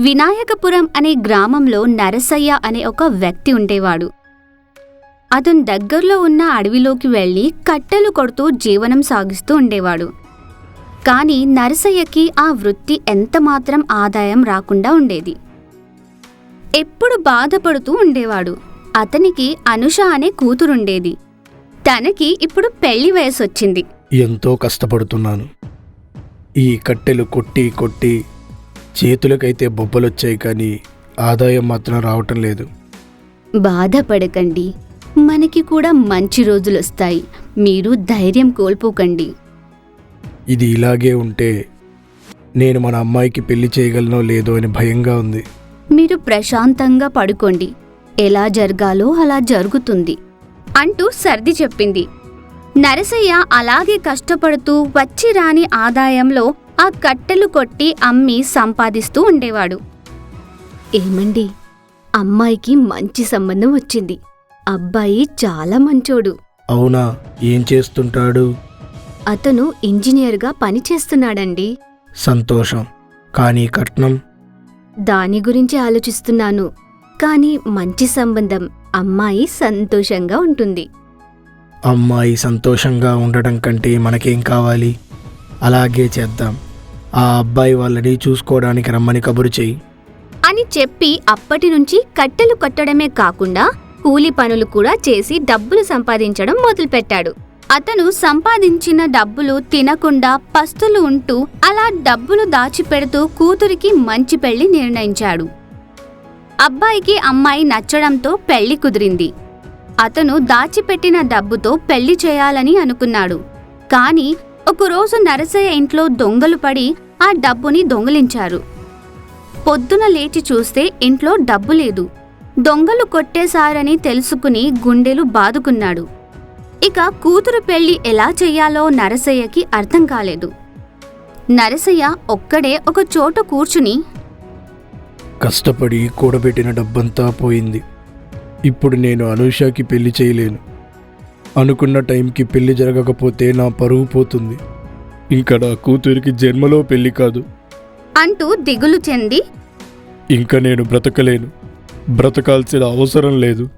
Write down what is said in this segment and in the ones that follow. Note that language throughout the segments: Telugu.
వినాయకపురం అనే గ్రామంలో నరసయ్య అనే ఒక వ్యక్తి ఉండేవాడు. అతను దగ్గరలో ఉన్న అడవిలోకి వెళ్ళి కట్టెలు కొడుతూ జీవనం సాగిస్తూ ఉండేవాడు. కానీ నరసయ్యకి ఆ వృత్తి ఎంతమాత్రం ఆదాయం రాకుండా ఉండేది. ఎప్పుడు బాధపడుతూ ఉండేవాడు. అతనికి అనుష అనే కూతురుండేది. తనకి ఇప్పుడు పెళ్ళి వయసొచ్చింది. ఎంతో కష్టపడుతున్నాను. ఈ కట్టెలు కొట్టి కొట్టి చేతులకైతే బొబ్బలొచ్చాయి కానీ ఆదాయం మాత్రం రావటం లేదు. బాధపడకండి. మనకి కూడా మంచి రోజులొస్తాయి. మీరు ధైర్యం కోల్పోకండి. ఇది ఇలాగే ఉంటే నేను మన అమ్మాయికి పెళ్ళి చేయగలనో లేదో అని భయంగా ఉంది. మీరు ప్రశాంతంగా పడుకోండి. ఎలా జరగాలో అలా జరుగుతుంది అంటూ సర్ది చెప్పింది. నరసయ్య అలాగే కష్టపడుతూ వచ్చి రాని ఆదాయంలో ఆ కట్టెలు కొట్టి అమ్మి సంపాదిస్తూ ఉండేవాడు. ఏమండి అమ్మాయికి మంచి సంబంధం వచ్చింది. అబ్బాయి చాలా మంచోడు. అవునా? ఏం చేస్తుంటాడు? అతను ఇంజనీర్గా పనిచేస్తున్నాడండి సంతోషం. కానీ కట్నం? దాని గురించి ఆలోచిస్తున్నాను. కానీ మంచి సంబంధం అమ్మాయి సంతోషంగా ఉంటుంది. అమ్మాయి సంతోషంగా ఉండటం కంటే మనకేం కావాలి? అలాగే చేద్దాం. ఆ అబ్బాయి వాళ్ళని చూసుకోవడానికి రమ్మని కబురు చెయ్యి అని చెప్పి అప్పటి నుంచి కట్టెలు కట్టడమే కాకుండా కూలి పనులు కూడా చేసి డబ్బులు సంపాదించడం మొదలుపెట్టాడు. అతను సంపాదించిన డబ్బులు తినకుండా పస్తులు ఉంటూ అలా డబ్బులు దాచిపెడుతూ కూతురికి మంచి పెళ్ళి నిర్ణయించాడు. అబ్బాయికి అమ్మాయి నచ్చడంతో పెళ్ళి కుదిరింది. అతను దాచిపెట్టిన డబ్బుతో పెళ్ళి చేయాలని అనుకున్నాడు. కాని ఒకరోజు నరసయ్య ఇంట్లో దొంగలు పడి ఆ డబ్బుని దొంగిలించారు. పొద్దున లేచి చూస్తే ఇంట్లో డబ్బు లేదు. దొంగలు కొట్టేశారని తెలుసుకుని గుండెలు బాదుకున్నాడు. ఇక కూతురు పెళ్ళి ఎలా చెయ్యాలో నరసయ్యకి అర్థం కాలేదు. నరసయ్య ఒక్కడే ఒక చోట కూర్చుని కష్టపడి కూడబెట్టిన డబ్బంతా పోయింది. ఇప్పుడు నేను అనూషాకి పెళ్ళి చేయలేను. అనుకున్న టైంకి పెళ్ళి జరగకపోతే నా పరువు పోతుంది. ఇంకా నా కూతురికి జన్మలో పెళ్ళి కాదు. అంటూ దిగులు చెంది ఇంకా నేను బ్రతకలేను. బ్రతకాల్సిన అవసరం లేదు.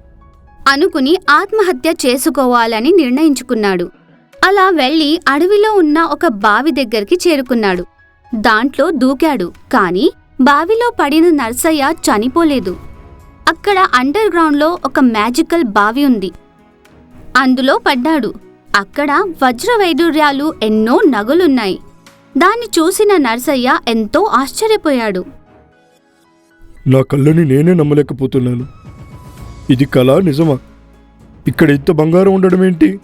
అనుకుని ఆత్మహత్య చేసుకోవాలని నిర్ణయించుకున్నాడు. అలా వెళ్ళి అడవిలో ఉన్న ఒక బావి దగ్గరికి చేరుకున్నాడు. దాంట్లో దూకాడు కాని బావిలో పడిన నర్సయ్య చనిపోలేదు. అక్కడ అండర్ గ్రౌండ్లో ఒక మ్యాజికల్ బావి ఉంది. అందులో పడ్డాడు. అక్కడ వజ్ర వైడూర్యాలు ఎన్నో నగలున్నాయి. దాన్ని చూసిన నర్సయ్య ఎంతో ఆశ్చర్యపోయాడు. నా కళ్ళని నేనే నమ్మలేకపోతున్నాను. ఇది కళ నిజమా? ఇక్కడ ఇంత బంగారం ఉండడం ఏంటి?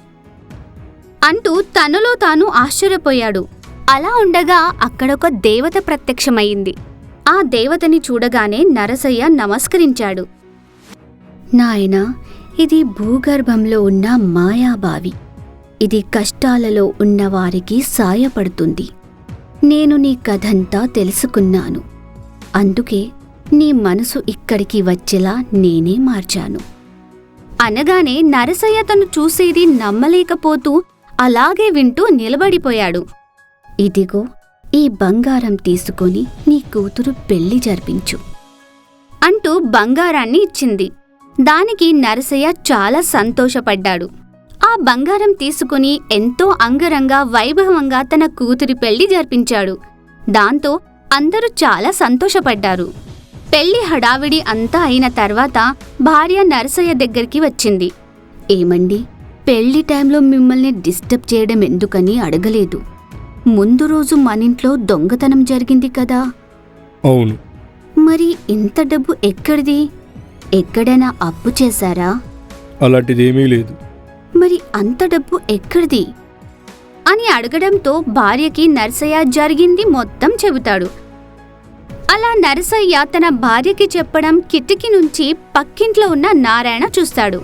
అంటూ తనలో తాను ఆశ్చర్యపోయాడు. అలా ఉండగా అక్కడొక దేవత ప్రత్యక్షమయ్యింది. ఆ దేవతని చూడగానే నరసయ్య నమస్కరించాడు. నాయనా ఇది భూగర్భంలో ఉన్న మాయాబావి. ఇది కష్టాలలో ఉన్నవారికి సాయపడుతుంది. నేను నీ కథంతా తెలుసుకున్నాను. అందుకే నీ మనసు ఇక్కడికి వచ్చేలా నేనే మార్చాను. అనగానే నరసయ్య తను చూసేది నమ్మలేకపోతూ అలాగే వింటూ నిలబడిపోయాడు. ఇదిగో ఈ బంగారం తీసుకొని నీ కూతురు పెళ్ళి జరిపించు అంటూ బంగారాన్ని ఇచ్చింది. దానికి నరసయ్య చాలా సంతోషపడ్డాడు. ఆ బంగారం తీసుకుని ఎంతో అంగరంగ వైభవంగా తన కూతురి పెళ్ళి జరిపించాడు. దాంతో అందరూ చాలా సంతోషపడ్డారు. పెళ్ళి హడావిడి అంతా అయిన తర్వాత భార్య నరసయ్య దగ్గరికి వచ్చింది. ఏమండి పెళ్ళి టైంలో మిమ్మల్ని డిస్టర్బ్ చేయడం ఎందుకని అడగలేదు. ముందు రోజు మనింట్లో దొంగతనం జరిగింది కదా? అవును. మరి ఇంత డబ్బు ఎక్కడిది? ఎక్కడైనా అప్పు చేశారా? అలాంటిదేమీ లేదు. మరి అంత డబ్బు ఎక్కడిది? అని అడగడంతో భార్యకి నరసయ్య జరిగింది మొత్తం చెబుతాడు. అలా నరసయ్య తన భార్యకి చెప్పడం కిటికీ నుంచి పక్కింట్లో ఉన్న నారాయణ చూస్తాడు.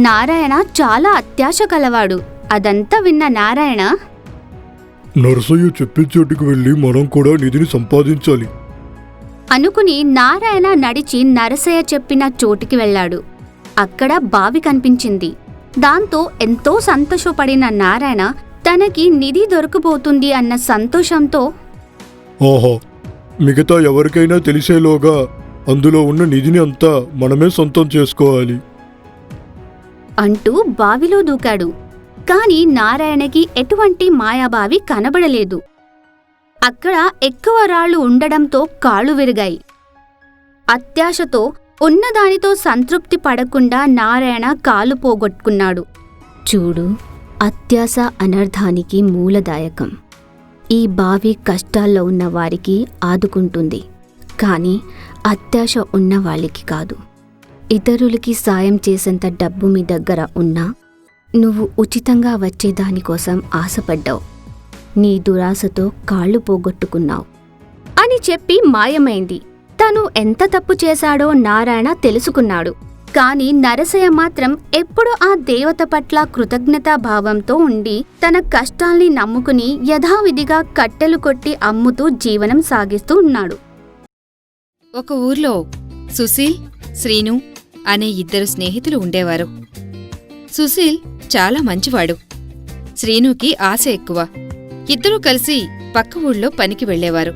నారాయణ చాలా అత్యాశ కలవాడు. అదంతా విన్న నారాయణ నరసయ్య చెప్పే చోటుకు వెళ్ళి మనం కూడా నిధిని సంపాదించాలి. అనుకుని నారాయణ నడిచి నరసయ్య చెప్పిన చోటికి వెళ్ళాడు. అక్కడ బావి కనిపించింది. దాంతో ఎంతో సంతోషపడిన నారాయణ తనకి నిధి దొరకబోతుంది అన్న సంతోషంతో ఆహా మిగతా ఎవరికైనా తెలిసేలోగా అందులో ఉన్న నిధిని అంతా మనమే సొంతం చేసుకోవాలి. అంటూ బావిలో దూకాడు. కాని నారాయణకి ఎటువంటి మాయాబావి కనబడలేదు. అక్కడ ఎక్కువ రాళ్ళు ఉండడంతో కాళ్ళు విరిగాయి. అత్యాశతో ఉన్నదానితో సంతృప్తి పడకుండా నారాయణ కాలు పోగొట్టుకున్నాడు. చూడు అత్యాశ అనర్థానికి మూలదాయకం. ఈ బావి కష్టాల్లో ఉన్న వారికి ఆదుకుంటుంది. కానీ అత్యాశ ఉన్న వాళ్ళకి కాదు. ఇతరులకి సాయం చేసేంత డబ్బు మీ దగ్గర ఉన్నా నువ్వు ఉచితంగా వచ్చే దానికోసం ఆశపడ్డావు. నీ దురాశతో కాళ్ళు పోగొట్టుకున్నావు. అని చెప్పి మాయమైంది. తను ఎంత తప్పు చేశాడో నారాయణ తెలుసుకున్నాడు. కాని నరసయ్య మాత్రం ఎప్పుడూ ఆ దేవత పట్ల కృతజ్ఞతాభావంతో ఉండి తన కష్టాల్ని నమ్ముకుని యథావిధిగా కట్టెలు కొట్టి అమ్ముతూ జీవనం సాగిస్తూ ఉన్నాడు. ఒక ఊర్లో సుశీల్ శ్రీను అనే ఇద్దరు స్నేహితులు ఉండేవారు. సుశీల్ చాలా మంచివాడు. శ్రీనుకి ఆశ ఎక్కువ. ఇద్దరూ కలిసి పక్క ఊళ్ళో పనికి వెళ్ళేవారు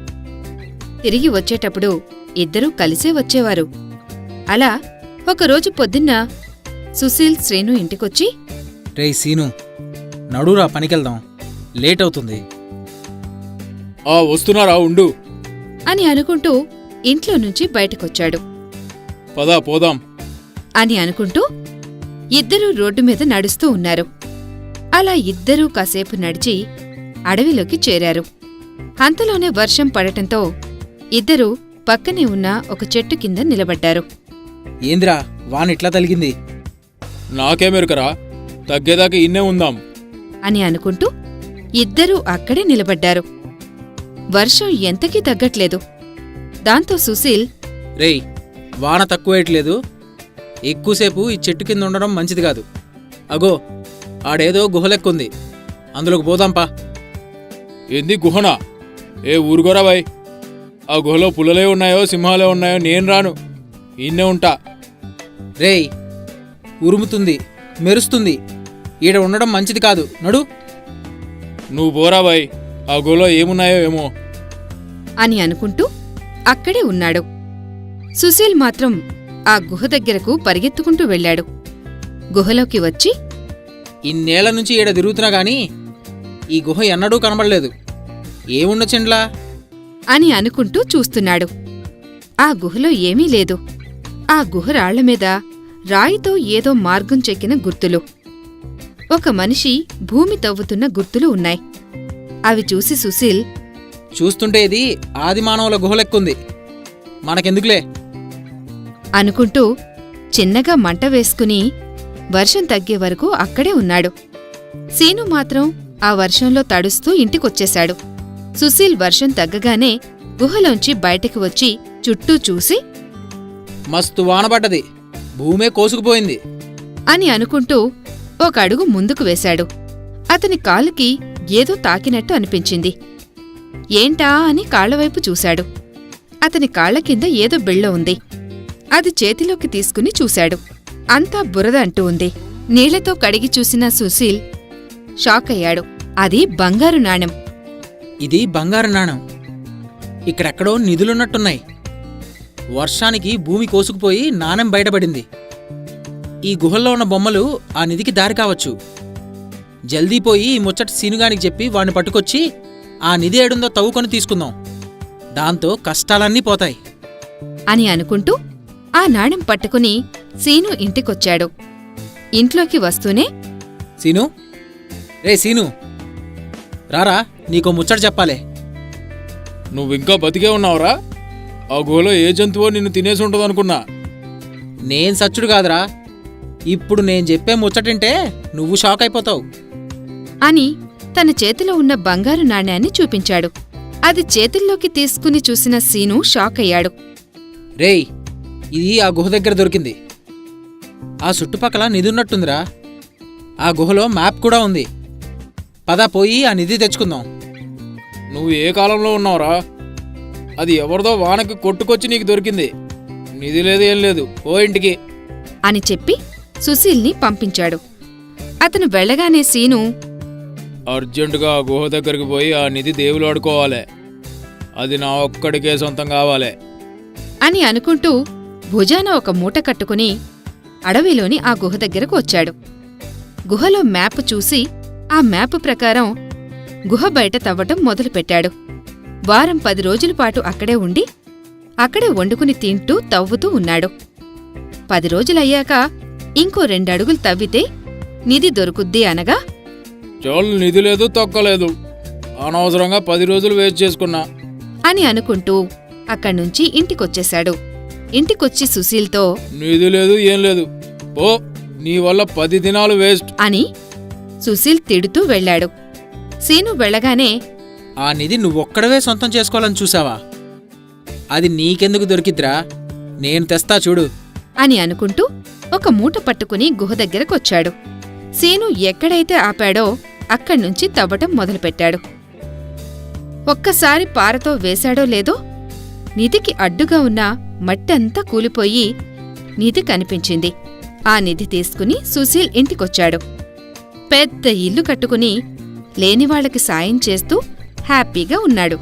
తిరిగి వచ్చేటప్పుడు ఇద్దరూ కలిసే వచ్చేవారు. అలా ఒకరోజు పొద్దున్న సుశీల్ శ్రీను ఇంటికొచ్చి రేయ్ సీను నడురా పనికెళ్దాం. లేట్ అవుతుంది ఆ వస్తున్నారా ఉండు. అని అనుకుంటూ ఇంట్లో నుంచి బయటకొచ్చాడు. పదా పోదాం. అని అనుకుంటూ ఇద్దరూ రోడ్డు మీద నడుస్తూ ఉన్నారు. అలా ఇద్దరూ కాసేపు నడిచి అడవిలోకి చేరారు. అంతలోనే వర్షం పడటంతో ఇద్దరూ పక్కనే ఉన్న ఒక చెట్టు కింద నిలబడ్డారు. ఏందిరా వాన్ ఇట్లా తలిగింది నాకేమెరుకరా తగ్గేదాకా ఇన్నే ఉందాం. అని అనుకుంటూ ఇద్దరూ అక్కడే నిలబడ్డారు. వర్షం ఎంతకీ తగ్గట్లేదు. దాంతో సుశీల్ రేయ్ వాన తక్కువేయట్లేదు. ఎక్కువసేపు ఈ చెట్టు కింద ఉండడం మంచిది కాదు. అగో ఆడేదో గుహలెక్కుంది. అందులోకి పోదాంపా. ఏంది గుహనా? ఏ ఊరుగోరా బాయ్? ఆ గుహలో పుల్లలే ఉన్నాయో సింహాలే ఉన్నాయో నేను రాను. ఇన్నే ఉంటా. రేయ్ ఉరుముతుంది మెరుస్తుంది. ఈడ ఉండడం మంచిది కాదు. నడు. నువ్వు పోరా బాయ్. ఆ గుహలో ఏమున్నాయో ఏమో. అని అనుకుంటూ అక్కడే ఉన్నాడు. సుశీల్ మాత్రం ఆ గుహ దగ్గరకు పరిగెత్తుకుంటూ వెళ్ళాడు. గుహలోకి వచ్చి ఇన్నేళ్ళ నుంచి ఈడ తిరుగుతున్నా గాని ఈ గుహ ఎన్నడూ కనబడలేదు. ఏముండొచ్చిండ్లా? అని అనుకుంటూ చూస్తున్నాడు. ఆ గుహలో ఏమీ లేదు. ఆ గుహ రాళ్ళ మీద రాయితో ఏదో మార్గం చెక్కిన గుర్తులు. ఒక మనిషి భూమి తవ్వుతున్న గుర్తులు ఉన్నాయి. అవి చూసి సుశీల్ చూస్తుంటే ఇది ఆదిమానవుల గుహలెక్కుంది. మనకెందుకులే? అనుకుంటూ చిన్నగా మంట వేసుకుని వర్షం తగ్గే వరకు అక్కడే ఉన్నాడు. సీను మాత్రం ఆ వర్షంలో తడుస్తూ ఇంటికొచ్చేశాడు. సుశీల్ వర్షం తగ్గగానే గుహలోంచి బయటికి వచ్చి చుట్టూ చూసి మస్తు వానబడ్డది భూమే కోసుకుపోయింది. అని అనుకుంటూ ఒక అడుగు ముందుకు వేశాడు. అతని కాలుకి ఏదో తాకినట్టు అనిపించింది. ఏంటా అని కాళ్ళవైపు చూశాడు. అతని కాళ్ళ కింద ఏదో బిళ్ళ ఉంది. అది చేతిలోకి తీసుకుని చూశాడు. అంతా బురద అంటూ ఉంది. నీళ్ళతో కడిగి చూసిన సుశీల్ షాక్ అయ్యాడు అది బంగారు నాణెం. ఇది బంగారు నాణం. ఇక్కడెక్కడో నిధులున్నట్టున్నాయి. వర్షానికి భూమి కోసుకుపోయి నాణెం బయటపడింది. ఈ గుహల్లో ఉన్న బొమ్మలు ఆ నిధికి దారి కావచ్చు. జల్దీ పోయి ఈ ముచ్చట సీనుగానికి చెప్పి వాణ్ణి పట్టుకొచ్చి ఆ నిధి ఏడుందో తవ్వుకొని తీసుకుందాం. దాంతో కష్టాలన్నీ పోతాయి. అని అనుకుంటూ ఆ నాణెం పట్టుకుని సీను ఇంటికొచ్చాడు. ఇంట్లోకి వస్తూనే సీను? రే సీను. రారా నీకో ముచ్చట చెప్పాలే. నువ్వు ఇంకా బతికే ఉన్నావురా? ఆ గుహలో ఏ జంతువో నిన్ను తినేసి ఉంటుందనుకున్నా. నేను సచ్చుడు కాదురా. ఇప్పుడు నేను చెప్పే ముచ్చటింటే నువ్వు షాక్ అయిపోతావు. అని తన చేతిలో ఉన్న బంగారు నాణ్యాన్ని చూపించాడు. అది చేతుల్లోకి తీసుకుని చూసిన సీను షాక్ అయ్యాడు. రేయ్ ఇది ఆ గుహ దగ్గర దొరికింది. ఆ చుట్టుపక్కల నిధి ఉన్నట్టుందిరా ఆ గుహలో మ్యాప్ కూడా ఉంది. పద పోయి ఆ నిధి తెచ్చుకుందాం. నువ్వు ఏ కాలంలో ఉన్నావురా? అది ఎవరిదో వానకి కొట్టుకొచ్చి నీకు దొరికింది. నిధి లేదు ఏం లేదు. ఓ ఇంటికి. అని చెప్పి సుశీల్ని పంపించాడు. అతను వెళ్ళగానే సీను అర్జెంటుగా ఆ గుహ దగ్గరికి పోయి ఆ నిధి దేవులు ఆడుకోవాలి. అది నా ఒక్కడికే సొంతం కావాలి. అని అనుకుంటూ భుజాన ఒక మూట కట్టుకుని అడవిలోని ఆ గుహ దగ్గరకు వచ్చాడు. గుహలో మ్యాప్ చూసి ఆ మ్యాప్ ప్రకారం గుహ బయట తవ్వటం మొదలుపెట్టాడు. వారం పది రోజుల పాటు అక్కడే ఉండి అక్కడే వండుకుని తింటూ తవ్వుతూ ఉన్నాడు. పది రోజులయ్యాక ఇంకో రెండడుగులు తవ్వితే నిధి దొరుకుద్ది అనగా చోళ్ళు నిధి లేదు తొక్కలేదు అనవసరంగా పది రోజులు వేస్ట్ చేసుకున్నా. అని అనుకుంటూ అక్కడ్నుంచి ఇంటికొచ్చేశాడు. ఇంటికొచ్చి సుశీల్తో నిధి లేదు ఏం లేదు. ఓ నీ వల్ల పది దినాలు వేస్ట్. అని సుశీల్ తిడుతూ వెళ్ళాడు. సీను వెళ్ళగానే ఆ నిధి నువ్వొక్కడవే సొంతం చేసుకోవాలని చూసావా అది నీకెందుకు దొరికిద్రా నేను తెస్తా చూడు. అని అనుకుంటూ ఒక మూట పట్టుకుని గుహ దగ్గరకొచ్చాడు. సీను ఎక్కడైతే ఆపాడో అక్కడ్నుంచి తవ్వటం మొదలుపెట్టాడు. ఒక్కసారి పారతో వేశాడో లేదో నిధికి అడ్డుగా ఉన్న మట్టంతా కూలిపోయి నిధి కనిపించింది. ఆ నిధి తీసుకుని సుశీల్ ఇంటికొచ్చాడు. పెద్ద ఇల్లు కట్టుకుని లేనివాళ్ళకి సాయం చేస్తూ హ్యాపీగా ఉన్నాడు.